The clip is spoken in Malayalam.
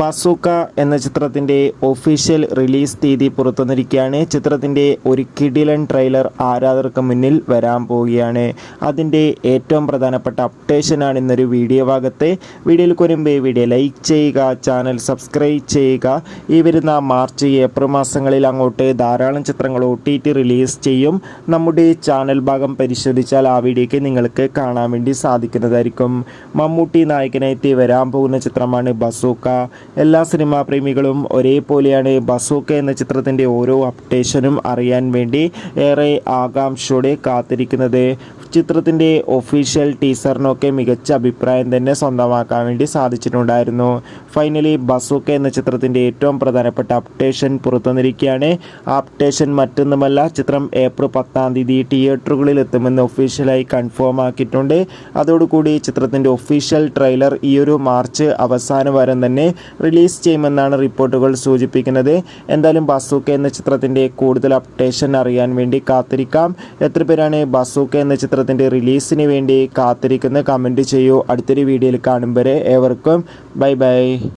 ബസൂക്ക എന്ന ചിത്രത്തിന്റെ ഒഫീഷ്യൽ റിലീസ് തീയതി പുറത്തുനിന്നിരിക്കുകയാണ് ചിത്രത്തിന്റെ ഒരു കിടിലൻ ട്രെയിലർ ആരാധകർക്ക് മുന്നിൽ വരാൻ പോവുകയാണ്. അതിന്റെ ഏറ്റവും പ്രധാനപ്പെട്ട അപ്ഡേഷനാണ് ഇന്നൊരു വീഡിയോ ഭാഗത്ത്. വീഡിയോയിൽ കുരുമ്പേ വീഡിയോ ലൈക്ക് ചെയ്യുക ചാനൽ സബ്സ്ക്രൈബ് ചെയ്യുക. ഈ വരുന്ന മാർച്ച് ഏപ്രിൽ മാസങ്ങളിൽ അങ്ങോട്ട് ധാരാളം ചിത്രങ്ങൾ ഒ റിലീസ് ചെയ്യും. നമ്മുടെ ചാനൽ ഭാഗം പരിശോധിച്ചാൽ ആ വീഡിയോയ്ക്ക് നിങ്ങൾക്ക് കാണാൻ വേണ്ടി സാധിക്കുന്നതായിരിക്കും. മമ്മൂട്ടി നായകനായിട്ട് വരാൻ പോകുന്ന ചിത്രമാണ് ബസൂക്ക. എല്ലാ സിനിമാ പ്രേമികളും ഒരേപോലെയാണ് ബസൂക്ക എന്ന ചിത്രത്തിന്റെ ഓരോ അപ്ഡേഷനും അറിയാൻ വേണ്ടി ഏറെ ആകാംക്ഷയോടെ കാത്തിരിക്കുന്നത്. ചിത്രത്തിന്റെ ഒഫീഷ്യൽ ടീസറിനൊക്കെ മികച്ച അഭിപ്രായം തന്നെ സ്വന്തമാക്കാൻ വേണ്ടി സാധിച്ചിട്ടുണ്ടായിരുന്നു. ഫൈനലി ബസൂക്ക എന്ന ചിത്രത്തിന്റെ ഏറ്റവും പ്രധാനപ്പെട്ട അപ്ഡേഷൻ പുറത്തുവന്നിരിക്കുകയാണ്. അപ്ഡേഷൻ മറ്റൊന്നുമല്ല ചിത്രം ഏപ്രിൽ പത്താം തീയതി തിയേറ്ററുകളിൽ എത്തുമെന്ന് ഒഫീഷ്യലായി കൺഫേം ആക്കിയിട്ടുണ്ട്. അതോടുകൂടി ചിത്രത്തിന്റെ ഒഫീഷ്യൽ ട്രെയിലർ ഈ ഒരു മാർച്ച് അവസാന വാരം തന്നെ റിലീസ് ചെയ്യുമെന്നാണ് റിപ്പോർട്ടുകൾ സൂചിപ്പിക്കുന്നത്. എന്തായാലും ബസൂക്ക എന്ന ചിത്രത്തിന്റെ കൂടുതൽ അപ്ഡേഷൻ അറിയാൻ വേണ്ടി കാത്തിരിക്കാം. എത്ര പേരാണ് ബസൂക്ക എന്ന ചിത്രത്തിന്റെ റിലീസിന് വേണ്ടി കാത്തിരിക്കുന്നത്? കമന്റ് ചെയ്യൂ. അടുത്തൊരു വീഡിയോയിൽ കാണും വരെ ഏവർക്കും. Bye bye